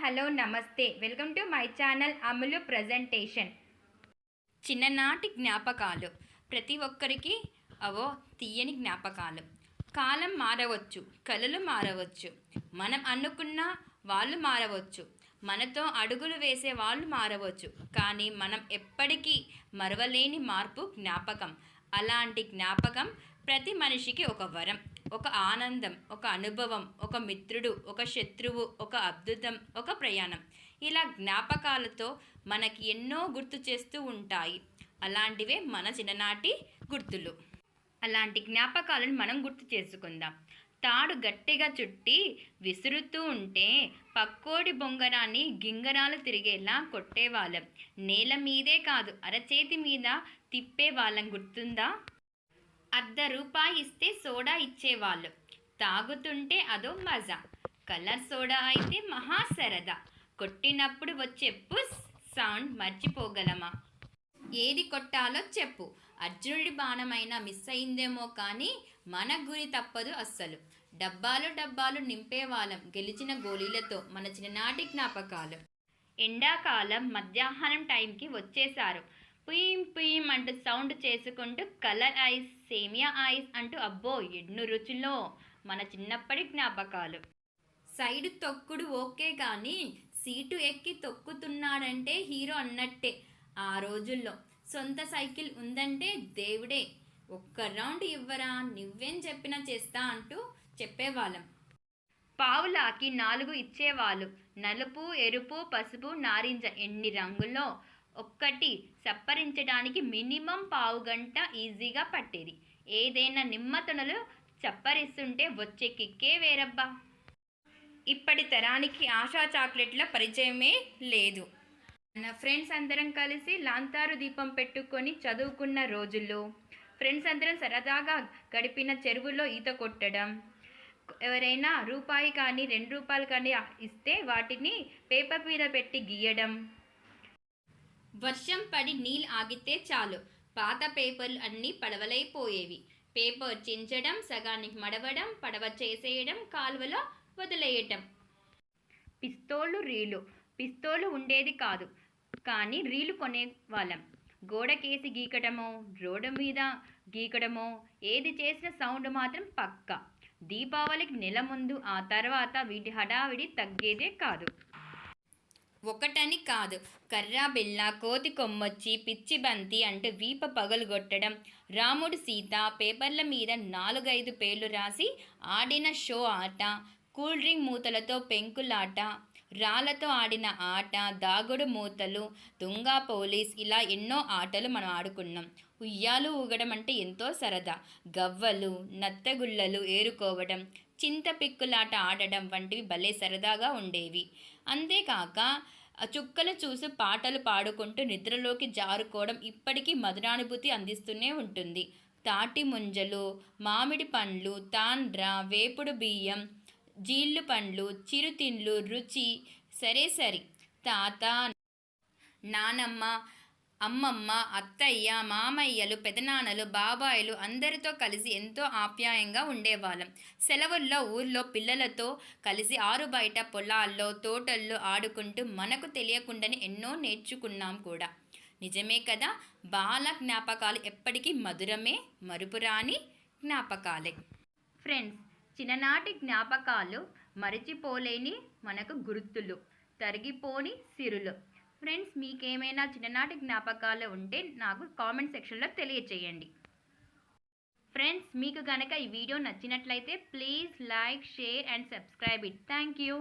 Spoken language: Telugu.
హలో నమస్తే. Welcome to my channel Amalu presentation. చిన్ననాటి జ్ఞాపకాలు. ప్రతి ఒక్కరికి అవో తీయని జ్ఞాపకాలు. కాలం మారవచ్చు కళలు మారవచ్చు. మనం అనుకున్న వాళ్ళు మారవచ్చు. మనతో అడుగులు వేసే వాళ్ళు మారవచ్చు. కానీ మనం ఎప్పటికీ మరవలేని మార్పు జ్ఞాపకం. అలాంటి జ్ఞాపకం ప్రతి మనిషికి ఒక వరం ఒక ఆనందం ఒక అనుభవం ఒక మిత్రుడు ఒక శత్రువు ఒక అద్భుతం ఒక ప్రయాణం. ఇలా జ్ఞాపకాలతో మనకి ఎన్నో గుర్తు చేస్తూ ఉంటాయి. అలాంటివే మన చిన్ననాటి గుర్తులు. అలాంటి జ్ఞాపకాలను మనం గుర్తు చేసుకుందాం. తాడు గట్టిగా చుట్టి విసురుతూ ఉంటే పక్కోడి బొంగరాన్ని గింగరాలు తిరిగేలా కొట్టేవాళ్ళం. నేల మీదే కాదు అరచేతి మీద తిప్పేవాళ్ళం గుర్తుందా? అర్ధ రూపాయి ఇస్తే సోడా ఇచ్చేవాళ్ళు. తాగుతుంటే అదో మజా. కలర్ సోడా అయితే మహా సరదా కొట్టినప్పుడు వచ్చే పుస్ సౌండ్ మర్చిపోగలమా? ఏది కొట్టాలో చెప్పు. అర్జునుడి బాణమైనా మిస్ అయిందేమో కానీ మన గురి తప్పదు అస్సలు. డబ్బాలు డబ్బాలు నింపేవాళ్ళం గెలిచిన గోళీలతో మన చిన్ననాటి జ్ఞాపకాలు. ఎండాకాలం మధ్యాహ్నం టైంకి వచ్చేశారు. పుయిం పుయిం అంటూ సౌండ్ చేసుకుంటూ కలర్ ఐస్ సేమియా ఐస్ అంటూ అబ్బో ఎన్ను రుచులో మన చిన్నప్పటి జ్ఞాపకాలు. సైడ్ తొక్కుడు ఓకే కానీ సీటు ఎక్కి తొక్కుతున్నాడంటే హీరో అన్నట్టే. ఆ రోజుల్లో. సొంత సైకిల్ ఉందంటే దేవుడే. ఒక్క రౌండ్ ఇవ్వరా? నువ్వేం చెప్పినా చేస్తా అంటూ చెప్పేవాళ్ళం. పావులాకి నాలుగు ఇచ్చేవాళ్ళు. నలుపు ఎరుపు పసుపు నారింజ ఎన్ని రంగుల్లో? ఒక్కటి చప్పరించడానికి మినిమం పావు గంట ఈజీగా పట్టేది. ఏదైనా నిమ్మతనులు చప్పరిస్తుంటే వచ్చే కిక్కే వేరబ్బా. ఇప్పటి తరానికి ఆశా చాక్లెట్ల పరిచయమే లేదు. నా ఫ్రెండ్స్ అందరం కలిసి లాంతారు దీపం పెట్టుకొని చదువుకున్న రోజుల్లో ఫ్రెండ్స్ అందరం సరదాగా గడిపిన చెరువులో ఈత కొట్టడం. ఎవరైనా రూపాయి కానీ రెండు రూపాయలు కానీ ఇస్తే వాటిని పేపర్ మీద పెట్టి గీయడం. వర్షం పడి నీళ్ళు ఆగితే చాలు. పాత పేపర్లు అన్నీ పడవలైపోయేవి. పేపర్ చించడం సగానికి మడవడం పడవ చేసేయడం కాలువలో వదిలేయటం. పిస్తోలు రీలు. పిస్తోలు ఉండేది కాదు. కానీ రీలు కొనేవాళ్ళం. గోడకేసి గీకటమో రోడ్డు మీద గీకడమో ఏది చేసిన సౌండ్ మాత్రం పక్క. దీపావళికి నెల ముందు ఆ తర్వాత వీటి హడావిడి తగ్గేదే కాదు. ఒకటని కాదు. కర్రా బిళ్ళ కోతి కొమ్మొచ్చి పిచ్చి బంతి అంటూ వీప పగలుగొట్టడం రాముడు సీత పేపర్ల మీద నాలుగైదు పేర్లు రాసి ఆడిన షో ఆట కూల్ డ్రింక్ మూతలతో పెంకులాట రాళ్ళతో ఆడిన ఆట దాగుడు మూతలు దొంగ పోలీస్ ఇలా ఎన్నో ఆటలు మనం ఆడుకున్నాం. ఉయ్యాలు ఊగడం అంటే ఎంతో సరదా. గవ్వలు నత్తగుళ్ళలు ఏరుకోవడం చింతపిక్కులాట ఆడడం వంటివి భలే సరదాగా ఉండేవి. అంతేకాక చుక్కలు చూసి పాటలు పాడుకుంటూ నిద్రలోకి జారుకోవడం ఇప్పటికీ మధురానుభూతి అందిస్తూనే ఉంటుంది. తాటి ముంజలు మామిడి పండ్లు తాండ్ర వేపుడు బియ్యం జీళ్ళు పండ్లు చిరుతిండ్లు రుచి సరే సరి. తాత నానమ్మ అమ్మమ్మ అత్తయ్య మామయ్యలు పెదనాన్నలు బాబాయిలు అందరితో కలిసి ఎంతో ఆప్యాయంగా ఉండేవాళ్ళం. సెలవుల్లో ఊర్లో పిల్లలతో కలిసి ఆరు బయట పొలాల్లో తోటల్లో ఆడుకుంటూ మనకు తెలియకుండానే ఎన్నో నేర్చుకున్నాం కూడా. నిజమే కదా? బాల జ్ఞాపకాలు ఎప్పటికీ మధురమే మరుపురాని జ్ఞాపకాలే. ఫ్రెండ్స్ చిన్ననాటి జ్ఞాపకాలు మరచిపోలేని మనకు గుర్తులు తరిగిపోని సిరులు. ఫ్రెండ్స్ మీకేమైనా చిన్ననాటి జ్ఞాపకాలు ఉంటే నాకు కామెంట్ సెక్షన్లో తెలియచేయండి. ఫ్రెండ్స్ మీకు కనుక ఈ వీడియో నచ్చినట్లయితే please like share and subscribe it. Thank you.